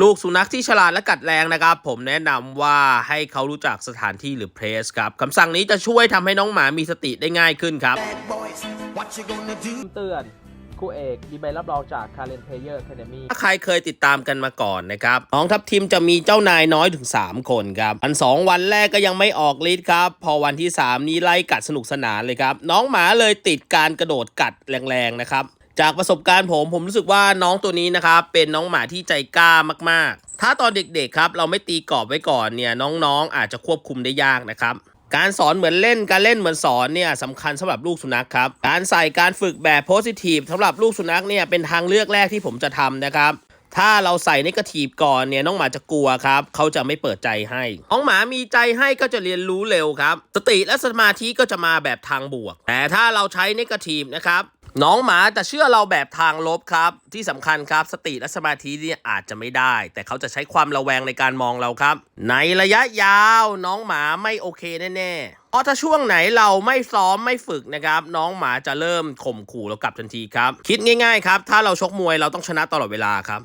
ลูกสุนัขที่ฉลาดและกัดแรงนะครับ ผมแนะนำว่าให้เขารู้จักสถานที่หรือเพลสครับคำสั่งนี้จะช่วยทำให้น้องหมามีสติได้ง่ายขึ้นครับ Bad boys, what you gonna do? เตือนครูเอกมีใบรับรองจาก Karen Player Academy ถ้าใครเคยติดตามกันมาก่อนนะครับน้องทัพทีมจะมีเจ้านายน้อยถึง 3 คนครับอันสองวันแรกก็ยังไม่ออกฤทธิ์ครับ พอวันที่ 3 นี้ไล่กัดสนุกสนานเลยครับ น้องหมาเลยติดการกระโดดกัดแรงๆนะครับ จากประสบการณ์ผมผมรู้สึกว่าน้องตัวนี้นะครับเป็นน้องหมาที่ใจกล้ามากๆ ถ้าตอนเด็กๆครับเราไม่ตีกรอบไว้ก่อนเนี่ยน้องๆ อาจจะควบคุมได้ยากนะครับการสอนเหมือนเล่นการเล่นเหมือนสอนเนี่ยสำคัญสำหรับลูกสุนัขครับการใส่การฝึกแบบโพสิทีฟสำหรับลูกสุนัขเนี่ยเป็นทางเลือกแรกที่ผมจะทำนะครับถ้าเราใส่นกทีฟก่อนเนี่ยน้องหมาจะกลัวครับเขาจะไม่เปิดใจให้น้องหมามีใจให้ก็จะเรียนรู้เร็วครับ สติและสมาธิก็จะมาแบบทางบวก แต่ถ้าเราใช้นกทีฟนะครับ น้องหมาจะเชื่อเราแบบทางลบครับ ที่สำคัญครับสติและสมาธิเนี่ยอาจจะไม่ได้ แต่เขาจะใช้ความระแวงในการมองเราครับ ในระยะยาวน้องหมาไม่โอเคแน่ๆเพราะถ้าช่วงไหนเราไม่ซ้อมไม่ฝึกนะครับ น้องหมาจะเริ่มข่มขู่เรากลับทันทีครับ คิดง่ายๆครับ ถ้าเราชกมวยเราต้องชนะตลอดเวลาครับ